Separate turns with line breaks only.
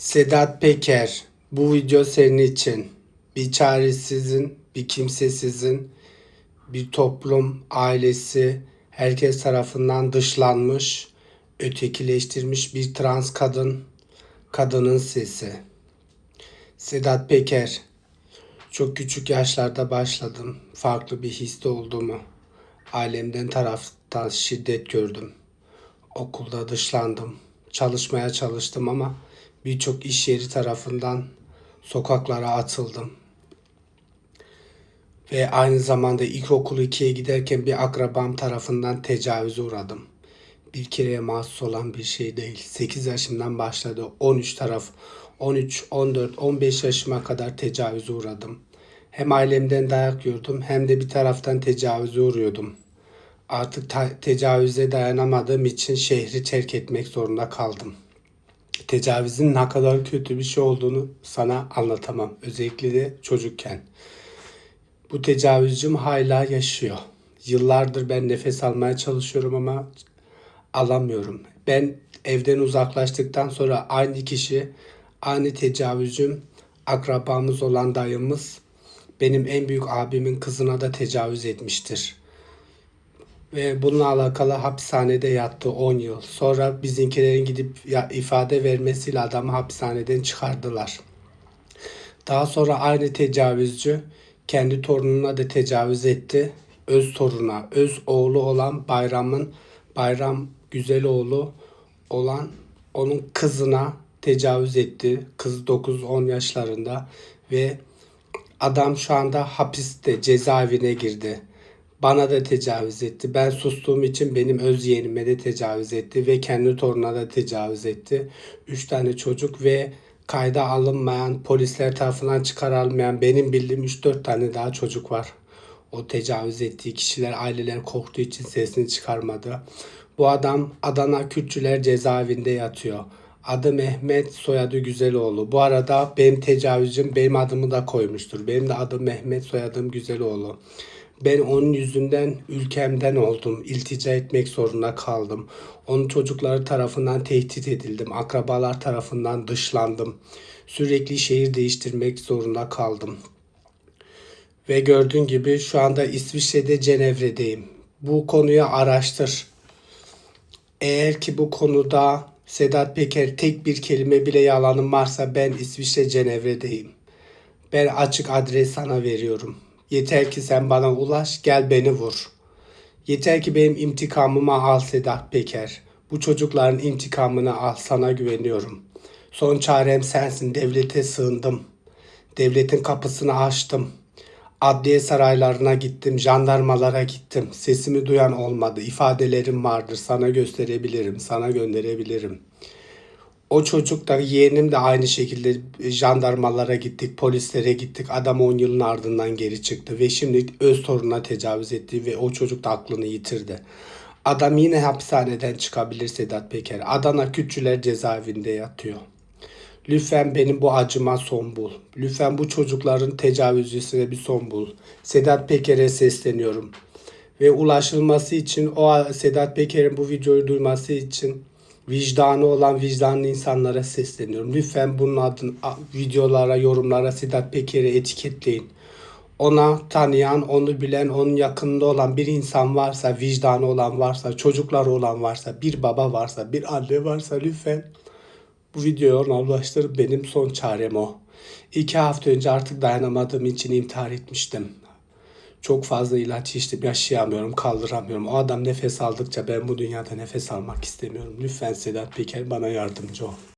Sedat Peker, bu video senin için. Bir çaresizin, bir kimsesizin, bir toplum, ailesi, herkes tarafından dışlanmış, ötekileştirmiş bir trans kadın, kadının sesi. Sedat Peker, çok küçük yaşlarda başladım. Farklı bir histe olduğumu. Ailemden taraftan şiddet gördüm. Okulda dışlandım. Çalışmaya çalıştım ama birçok iş yeri tarafından sokaklara atıldım. Ve aynı zamanda ilkokul 2'ye giderken bir akrabam tarafından tecavüze uğradım. Bir kereye mahsus olan bir şey değil. 8 yaşımdan başladı. 13 taraf 13, 14, 15 yaşıma kadar tecavüze uğradım. Hem ailemden dayak yiyordum hem de bir taraftan tecavüze uğruyordum. Artık tecavüze dayanamadığım için şehri terk etmek zorunda kaldım. Tecavüzün ne kadar kötü bir şey olduğunu sana anlatamam. Özellikle de çocukken. Bu tecavüzcüm hala yaşıyor. Yıllardır ben nefes almaya çalışıyorum ama alamıyorum. Ben evden uzaklaştıktan sonra aynı kişi, aynı tecavüzcüm, akrabamız olan dayımız benim en büyük abimin kızına da tecavüz etmiştir. Ve bununla alakalı hapishanede yattı 10 yıl. Sonra bizimkilerin gidip ifade vermesiyle adamı hapishaneden çıkardılar. Daha sonra aynı tecavüzcü kendi torununa da tecavüz etti. Öz toruna, öz oğlu olan Bayram'ın Bayram Güzeloğlu olan onun kızına tecavüz etti. Kız 9-10 yaşlarında ve adam şu anda hapiste cezaevine girdi. Bana da tecavüz etti. Ben sustuğum için benim öz yeğenime de tecavüz etti ve kendi torununa da tecavüz etti. Üç tane çocuk ve kayda alınmayan, polisler tarafından çıkarılmayan benim bildiğim 3-4 tane daha çocuk var. O tecavüz ettiği kişiler aileler korktuğu için sesini çıkarmadı. Bu adam Adana Kürtçüler cezaevinde yatıyor. Adı Mehmet, soyadı Güzeloğlu. Bu arada benim tecavüzcüm benim adımı da koymuştur. Benim de adım Mehmet, soyadım Güzeloğlu. Ben onun yüzünden ülkemden oldum. İltica etmek zorunda kaldım. Onun çocukları tarafından tehdit edildim. Akrabalar tarafından dışlandım. Sürekli şehir değiştirmek zorunda kaldım. Ve gördüğün gibi şu anda İsviçre'de Cenevre'deyim. Bu konuyu araştır. Eğer ki bu konuda Sedat Peker tek bir kelime bile yalanım varsa ben İsviçre Cenevre'deyim. Ben açık adres sana veriyorum. Yeter ki sen bana ulaş, gel beni vur. Yeter ki benim intikamımı al Sedat Peker. Bu çocukların intikamını al, sana güveniyorum. Son çarem sensin, devlete sığındım. Devletin kapısını açtım. Adliye saraylarına gittim, jandarmalara gittim. Sesimi duyan olmadı. İfadelerim vardır, sana gösterebilirim, sana gönderebilirim. O çocuk da yeğenim de aynı şekilde jandarmalara gittik, polislere gittik. Adam 10 yılın ardından geri çıktı ve şimdi öz torununa tecavüz etti ve o çocuk da aklını yitirdi. Adam yine hapishaneden çıkabilir Sedat Peker. Adana Kütçüler cezaevinde yatıyor. Lütfen benim bu acıma son bul. Lütfen bu çocukların tecavüzcüsüne bir son bul. Sedat Peker'e sesleniyorum. Ve ulaşılması için o Sedat Peker'in bu videoyu duyması için vicdanı olan vicdanlı insanlara sesleniyorum. Lütfen bunun adını videolara, yorumlara Sedat Peker'i etiketleyin. Ona tanıyan, onu bilen, onun yakınında olan bir insan varsa, vicdanı olan varsa, çocukları olan varsa, bir baba varsa, bir anne varsa lütfen bu videoyu ona ulaştır. Benim son çarem o. İki hafta önce artık dayanamadığım için intihar etmiştim. Çok fazla ilaç içtim, yaşayamıyorum, kaldıramıyorum. O adam nefes aldıkça ben bu dünyada nefes almak istemiyorum. Lütfen Sedat Peker bana yardımcı ol.